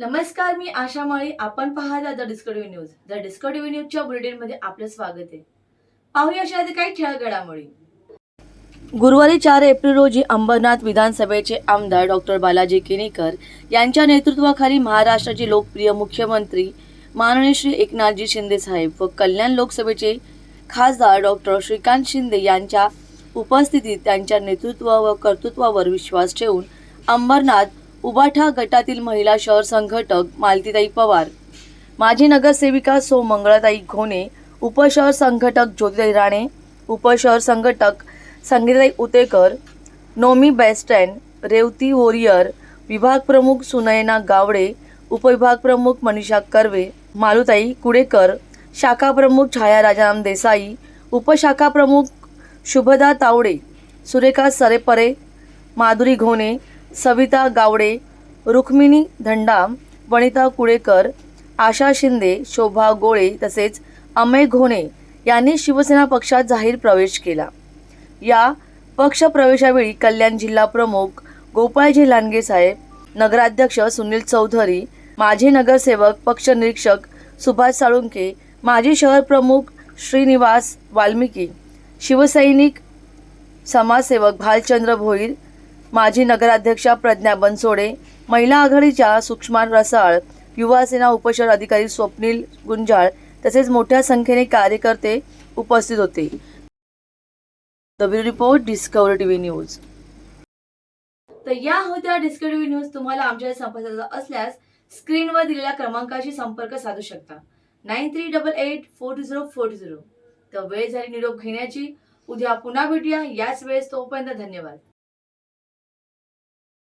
नमस्कार मी आशा माळी. आपण पाहता the discovery news. The discovery न्यूजच्या बुलेटिनमध्ये आपलं स्वागत आहे. पाहूया अशा काही खेळ घडामोडी गुरुवारी चार एप्रिल रोजी अंबरनाथ विधानसभेचे आमदार डॉक्टर बालाजी केनेकर यांच्या नेतृत्वाखाली महाराष्ट्राचे लोकप्रिय मुख्यमंत्री माननीय श्री एकनाथजी शिंदे साहेब व कल्याण लोकसभेचे खासदार डॉक्टर श्रीकांत शिंदे यांच्या उपस्थितीत त्यांच्या नेतृत्व व कर्तृत्वावर विश्वास ठेवून अंबरनाथ उबाठा गटातील महिला शहर संघटक मालतीताई पवार माजी नगरसेविका सो मंगळाताई घोणे उपशहर संघटक ज्योतिताई राणे उपशहर संघटक संगीताई उतेकर नोमी बेस्टॅन रेवती वोरियर विभाग प्रमुख सुनयना गावडे उपविभाग प्रमुख मनीषा कर्वे मालुताई कुडेकर शाखा प्रमुख छाया राजाराम देसाई उपशाखा प्रमुख शुभदा तावडे सुरेखा सरेपरे माधुरी घोणे सविता गावडे रुक्मिणी धंडाम वनिता कुळेकर आशा शिंदे शोभा गोळे तसेच अमय घोणे यांनी शिवसेना पक्षात जाहीर प्रवेश केला. या पक्ष प्रवेशावेळी कल्याण जिल्हा प्रमुख गोपाळजी लांडगे साहेब नगराध्यक्ष सुनील चौधरी माजी नगरसेवक पक्ष निरीक्षक सुभाष साळुंके माजी शहर प्रमुख श्रीनिवास वाल्मिकी शिवसैनिक समाजसेवक भालचंद्र भोईर माजी नगराध्यक्षा प्रज्ञा बनसोडे महिला आघाडीच्या सुक्ष्मान रसाळ युवा सेना उपशहर अधिकारी स्वप्नील गुंजाळ तसेच मोठ्या संख्येने कार्यकर्ते उपस्थित होते. रिपोर्ट डिस्कवरी टीव्ही न्यूज तर या होत्या डिस्कवरी टीव्ही न्यूज तुम्हाला आमच्या संपर्काचा असल्यास स्क्रीनवर दिलेल्या क्रमांकाशी संपर्क साधू शकता. Nine three double eight four two zero four two zero. तर वेळ झाली निरोप घेण्याची. उद्या पुन्हा भेटूया. याच वेळेस तोपर्यंत धन्यवाद.